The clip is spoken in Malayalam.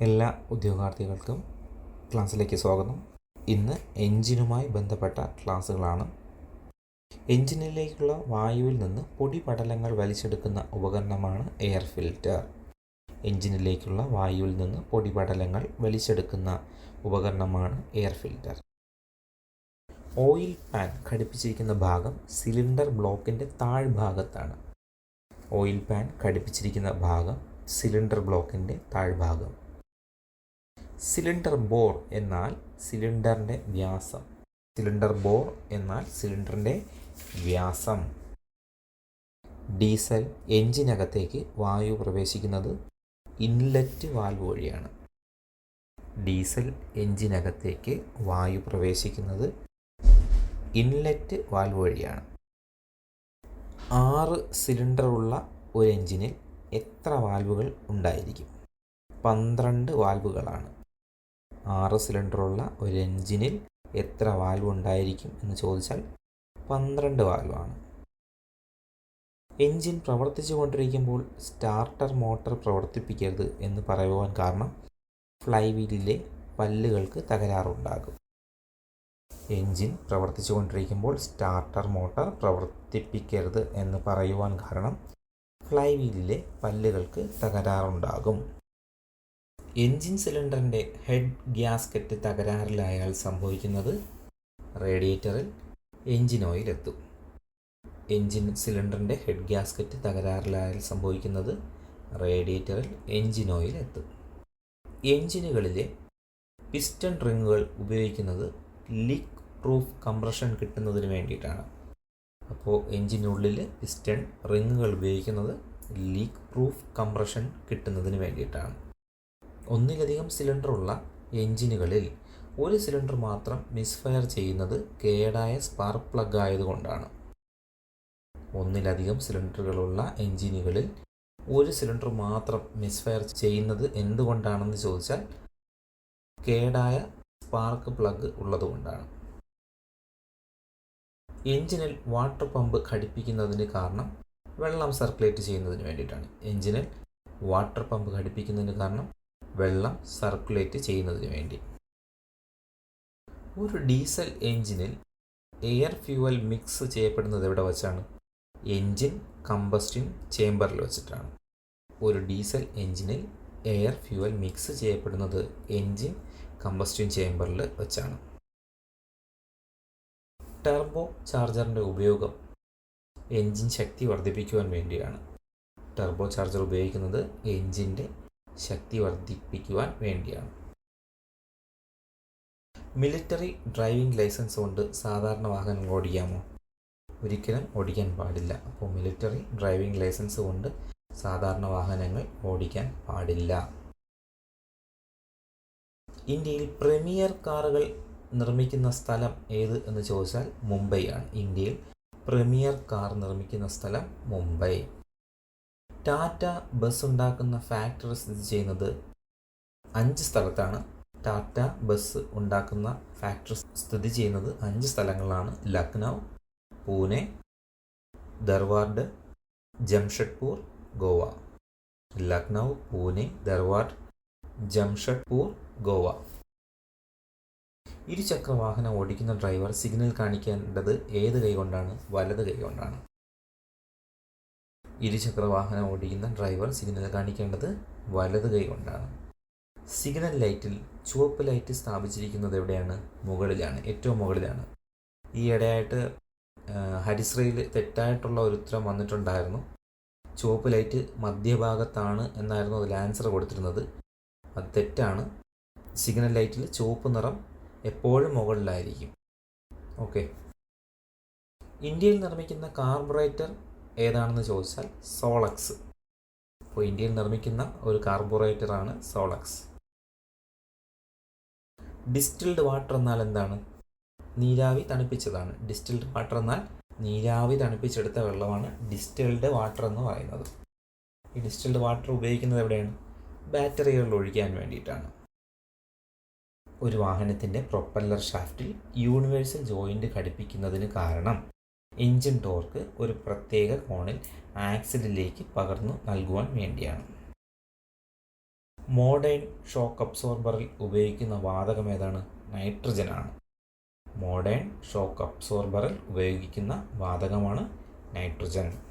എല്ലാ ഉദ്യോഗാർത്ഥികൾക്കും ക്ലാസ്സിലേക്ക് സ്വാഗതം. ഇന്ന് എൻജിനുമായി ബന്ധപ്പെട്ട ക്ലാസ്സുകളാണ്. എൻജിനിലേക്കുള്ള വായുവിൽ നിന്ന് പൊടിപടലങ്ങൾ വലിച്ചെടുക്കുന്ന ഉപകരണമാണ് എയർ ഫിൽറ്റർ. എൻജിനിലേക്കുള്ള വായുവിൽ നിന്ന് പൊടിപടലങ്ങൾ വലിച്ചെടുക്കുന്ന ഉപകരണമാണ് എയർ ഫിൽറ്റർ. ഓയിൽ പാൻ ഘടിപ്പിച്ചിരിക്കുന്ന ഭാഗം സിലിണ്ടർ ബ്ലോക്കിന്റെ താഴ്ഭാഗത്താണ്. ഓയിൽ പാൻ ഘടിപ്പിച്ചിരിക്കുന്ന ഭാഗം സിലിണ്ടർ ബ്ലോക്കിന്റെ താഴ്ഭാഗം. സിലിണ്ടർ ബോർ എന്നാൽ സിലിണ്ടറിന്റെ വ്യാസം. സിലിണ്ടർ ബോർ എന്നാൽ സിലിണ്ടറിന്റെ വ്യാസം. ഡീസൽ എഞ്ചിനകത്തേക്ക് വായു പ്രവേശിക്കുന്നത് ഇൻലെറ്റ് വാൽവ് വഴിയാണ്. ഡീസൽ എഞ്ചിനകത്തേക്ക് വായു പ്രവേശിക്കുന്നത് ഇൻലെറ്റ് വാൽവ് വഴിയാണ്. ആറ് സിലിണ്ടറുള്ള ഒരു എഞ്ചിനിൽ എത്ര വാൽവുകൾ ഉണ്ടായിരിക്കും? പന്ത്രണ്ട് വാൽവുകളാണ്. ആറ് സിലിണ്ടറുള്ള ഒരു എൻജിനിൽ എത്ര വാൽവ് ഉണ്ടായിരിക്കും എന്ന് ചോദിച്ചാൽ പന്ത്രണ്ട് വാൽവാണ്. എൻജിൻ പ്രവർത്തിച്ചു കൊണ്ടിരിക്കുമ്പോൾ സ്റ്റാർട്ടർ മോട്ടോർ പ്രവർത്തിപ്പിക്കരുത് എന്ന് പറയുവാൻ കാരണം ഫ്ലൈ വീലിലെ പല്ലുകൾക്ക് തകരാറുണ്ടാകും. എഞ്ചിൻ പ്രവർത്തിച്ചു കൊണ്ടിരിക്കുമ്പോൾ സ്റ്റാർട്ടർ മോട്ടോർ പ്രവർത്തിപ്പിക്കരുത് എന്ന് പറയുവാൻ കാരണം ഫ്ലൈ വീലിലെ പല്ലുകൾക്ക് തകരാറുണ്ടാകും. എൻജിൻ സിലിണ്ടറിന്റെ ഹെഡ് ഗ്യാസ്കറ്റ് തകരാറിലായാൽ സംഭവിക്കുന്നത് റേഡിയേറ്ററിൽ എൻജിൻ ഓയിൽ എത്തും എൻജിൻ സിലിണ്ടറിന്റെ ഹെഡ് ഗ്യാസ്കറ്റ് തകരാറിലായാൽ സംഭവിക്കുന്നത് റേഡിയേറ്ററിൽ എൻജിൻ ഓയിൽ എത്തും എൻജിനുകളിലെ പിസ്റ്റൺ റിങ്ങുകൾ ഉപയോഗിക്കുന്നത് ലീക്ക് പ്രൂഫ് കംപ്രഷൻ കിട്ടുന്നതിന് വേണ്ടിയിട്ടാണ്. അപ്പോൾ എൻജിനുള്ളിൽ പിസ്റ്റൺ റിങ്ങുകൾ ഉപയോഗിക്കുന്നത് ലീക്ക് പ്രൂഫ് കംപ്രഷൻ കിട്ടുന്നതിന് വേണ്ടിയിട്ടാണ്. ഒന്നിലധികം സിലിണ്ടറുള്ള എഞ്ചിനുകളിൽ ഒരു സിലിണ്ടർ മാത്രം മിസ്ഫയർ ചെയ്യുന്നത് കേടായ സ്പാർക്ക് പ്ലഗ് ആയതുകൊണ്ടാണ്. ഒന്നിലധികം സിലിണ്ടറുകളുള്ള എഞ്ചിനുകളിൽ ഒരു സിലിണ്ടർ മാത്രം മിസ്ഫയർ ചെയ്യുന്നത് എന്തുകൊണ്ടാണെന്ന് ചോദിച്ചാൽ കേടായ സ്പാർക്ക് പ്ലഗ് ഉള്ളതുകൊണ്ടാണ്. എഞ്ചിനിൽ വാട്ടർ പമ്പ് ഘടിപ്പിക്കുന്നതിന് കാരണം വെള്ളം സർക്കുലേറ്റ് ചെയ്യുന്നതിന് വേണ്ടിയിട്ടാണ്. എഞ്ചിനിൽ വാട്ടർ പമ്പ് ഘടിപ്പിക്കുന്നതിന് കാരണം വെള്ളം സർക്കുലേറ്റ് ചെയ്യുന്നതിന് വേണ്ടി. ഒരു ഡീസൽ എഞ്ചിനിൽ എയർ ഫ്യൂവൽ മിക്സ് ചെയ്യപ്പെടുന്നത് എവിടെ വച്ചാണ്? എൻജിൻ കമ്പസ്റ്റിൻ ചേമ്പറിൽ വെച്ചിട്ടാണ്. ഒരു ഡീസൽ എഞ്ചിനിൽ എയർ ഫ്യൂവൽ മിക്സ് ചെയ്യപ്പെടുന്നത് എൻജിൻ കമ്പസ്റ്റിൻ ചേമ്പറിൽ വെച്ചാണ്. ടർബോ ചാർജറിന്റെ ഉപയോഗം എൻജിൻ ശക്തി വർദ്ധിപ്പിക്കുവാൻ വേണ്ടിയാണ്. ടർബോ ചാർജർ ഉപയോഗിക്കുന്നത് എൻജിന്റെ ശക്തി വർദ്ധിപ്പിക്കുവാൻ വേണ്ടിയാണ്. മിലിറ്ററി ഡ്രൈവിംഗ് ലൈസൻസ് കൊണ്ട് സാധാരണ വാഹനങ്ങൾ ഓടിക്കാമോ? ഒരിക്കലും ഓടിക്കാൻ പാടില്ല. അപ്പോൾ മിലിറ്ററി ഡ്രൈവിംഗ് ലൈസൻസ് കൊണ്ട് സാധാരണ വാഹനങ്ങൾ ഓടിക്കാൻ പാടില്ല. ഇന്ത്യയിൽ പ്രീമിയർ കാറുകൾ നിർമ്മിക്കുന്ന സ്ഥലം ഏത് എന്ന് ചോദിച്ചാൽ മുംബൈയാണ് ഇന്ത്യയിൽ പ്രീമിയർ കാർ നിർമ്മിക്കുന്ന സ്ഥലം മുംബൈ. ടാറ്റ ബസ് ഉണ്ടാക്കുന്ന ഫാക്ടറി സ്ഥിതി ചെയ്യുന്നത് അഞ്ച് സ്ഥലത്താണ്. ടാറ്റ ബസ് ഉണ്ടാക്കുന്ന ഫാക്ടറി സ്ഥിതി ചെയ്യുന്നത് അഞ്ച് സ്ഥലങ്ങളാണ്. ലക്നൗ പൂനെ ധർവാഡ് ജംഷഡ്പൂർ ഗോവ. ലക്നൗ പൂനെ ധർവാഡ് ജംഷഡ്പൂർ ഗോവ. ഇരുചക്ര വാഹനം ഓടിക്കുന്ന ഡ്രൈവർ സിഗ്നൽ കാണിക്കേണ്ടത് ഏത് കൈ കൊണ്ടാണ് വലത് കൈ കൊണ്ടാണ് ഇരുചക്ര വാഹനം ഓടിക്കുന്ന ഡ്രൈവർ സിഗ്നൽ കാണിക്കേണ്ടത് വലത് കൈ കൊണ്ടാണ്. സിഗ്നൽ ലൈറ്റിൽ ചുവപ്പ് ലൈറ്റ് സ്ഥാപിച്ചിരിക്കുന്നത് എവിടെയാണ്? മുകളിലാണ് ഏറ്റവും മുകളിലാണ്. ഈ ഇടയായിട്ട് ഹരിശ്രയിൽ തെറ്റായിട്ടുള്ള ഒരു ഉത്തരം വന്നിട്ടുണ്ടായിരുന്നു. ചുവപ്പ് ലൈറ്റ് മധ്യഭാഗത്താണ് എന്നായിരുന്നു അതിൽ ആൻസർ കൊടുത്തിരുന്നത്. അത് തെറ്റാണ്. സിഗ്നൽ ലൈറ്റിൽ ചുവപ്പ് നിറം എപ്പോഴും മുകളിലായിരിക്കും. ഓക്കെ. ഇന്ത്യയിൽ നിർമ്മിക്കുന്ന കാർബറേറ്റർ ഏതാണെന്ന് ചോദിച്ചാൽ സോളക്സ്. അപ്പോൾ ഇന്ത്യയിൽ നിർമ്മിക്കുന്ന ഒരു കാർബോറേറ്ററാണ് സോളക്സ്. ഡിസ്റ്റിൽഡ് വാട്ടർ എന്നാൽ എന്താണ്? നീരാവി തണുപ്പിച്ചതാണ്. ഡിസ്റ്റിൽഡ് വാട്ടർ എന്നാൽ നീരാവി തണുപ്പിച്ചെടുത്ത വെള്ളമാണ് ഡിസ്റ്റിൽഡ് വാട്ടർ എന്ന് പറയുന്നത്. ഈ ഡിസ്റ്റിൽഡ് വാട്ടർ ഉപയോഗിക്കുന്നത് എവിടെയാണ്? ബാറ്ററികളിൽ ഒഴിക്കാൻ വേണ്ടിയിട്ടാണ്. ഒരു വാഹനത്തിന്റെ പ്രൊപ്പല്ലർ ഷാഫ്റ്റിൽ യൂണിവേഴ്സൽ ജോയിന്റ് ഘടിപ്പിക്കുന്നതിന് കാരണം എഞ്ചിൻ ടോർക്ക് ഒരു പ്രത്യേക കോണിൽ ആക്സിലിലേക്ക് പകർന്നു നൽകുവാൻ വേണ്ടിയാണ്. മോഡേൺ ഷോക്ക് അബ്സോർബറിൽ ഉപയോഗിക്കുന്ന വാതകം ഏതാണ്? നൈട്രജനാണ്. മോഡേൺ ഷോക്ക് അബ്സോർബറിൽ ഉപയോഗിക്കുന്ന വാതകമാണ് നൈട്രജൻ.